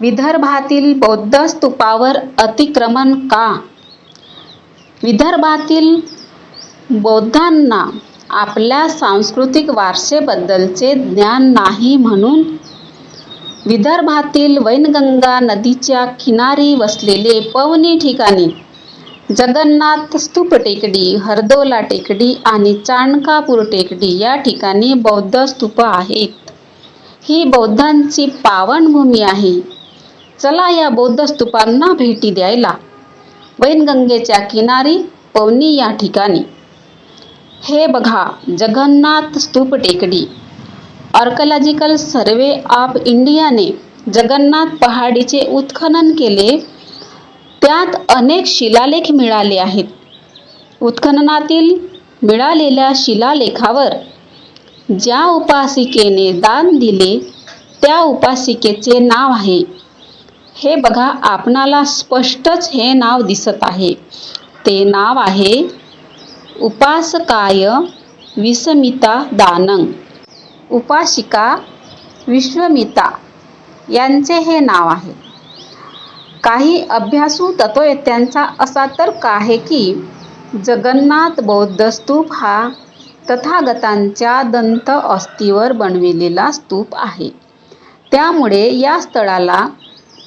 विदर्भातील बौद्ध स्तूपावर अतिक्रमण का? विदर्भातील बौद्धांना आपल्या सांस्कृतिक वारसेबद्दलचे ज्ञान नाही म्हणून विदर्भातील वैनगंगा नदीच्या किनारी वसलेले पवनी ठिकाणी जगन्नाथ स्तूप टेकडी हरदोला टेकडी आणि चाणकापूर टेकडी या ठिकाणी बौद्ध स्तूप आहेत. ही बौद्धांची पावनभूमी आहे. चला या बौद्ध स्तूपांना भेटी द्यायला. वैनगंगेच्या किनारी पवनी या ठिकाणी. हे बघा जगन्नाथ स्तूप टेकडी. आर्कॉलॉजिकल सर्वे ऑफ इंडियाने जगन्नाथ पहाडीचे उत्खनन केले. त्यात अनेक शिलालेख मिळाले आहेत. उत्खननातील मिळालेल्या शिलालेखावर ज्या उपासिकेने दान दिले त्या उपासिकेचे नाव आहे. हे बघा आपणाला स्पष्टच हे नाव दिसत आहे. ते नाव आहे उपासकाय विस्मिता दानंग. उपासिका विश्वमिता यांचे हे नाव आहे. काही अभ्यासू तत्ववेत्यांचा असा तर्क आहे की जगन्नाथ बौद्ध स्तूप हा तथागतांच्या दंत अस्थिवर बनविलेला स्तूप आहे. त्यामुळे या स्थळाला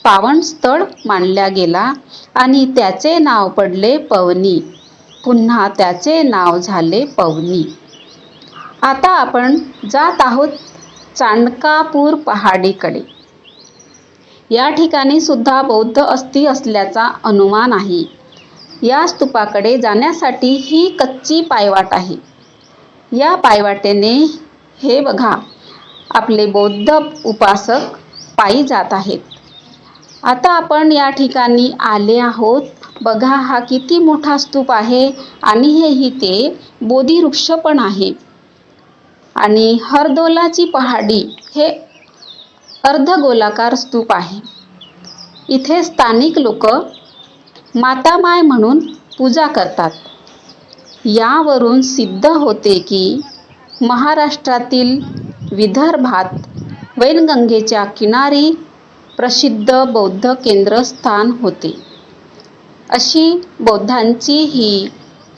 पावन स्थळ मानल्या गेला आणि त्याचे नाव पडले पवनी. पुन्हा त्याचे नाव झाले पवनी. आता आपण जात आहोत चाणकापूर पहाडीकडे. या ठिकाणी सुद्धा बौद्ध अस्थि असल्याचा अनुमान आहे. या स्तूपाकडे जाण्यासाठी ही कच्ची पायवाट आहे. या पायवाटेने हे बघा आपले बौद्ध उपासक पायी जात आहेत. आता आपण या ठिकाणी आले आहोत. बघा हा किती मोठा स्तूप आहे आणि हे इथे बोधी वृक्ष पण आहे. आणि हरदोलाची पहाडी हे अर्धगोलाकार स्तूप आहे. इथे स्थानिक लोक मातामाय म्हणून पूजा करतात. यावरून सिद्ध होते की महाराष्ट्रातील विदर्भात वैनगंगेच्या किनारी प्रसिद्ध बौद्ध केंद्रस्थान होते. अशी बौद्धांची ही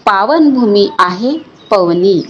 पावनभूमी आहे पवनी.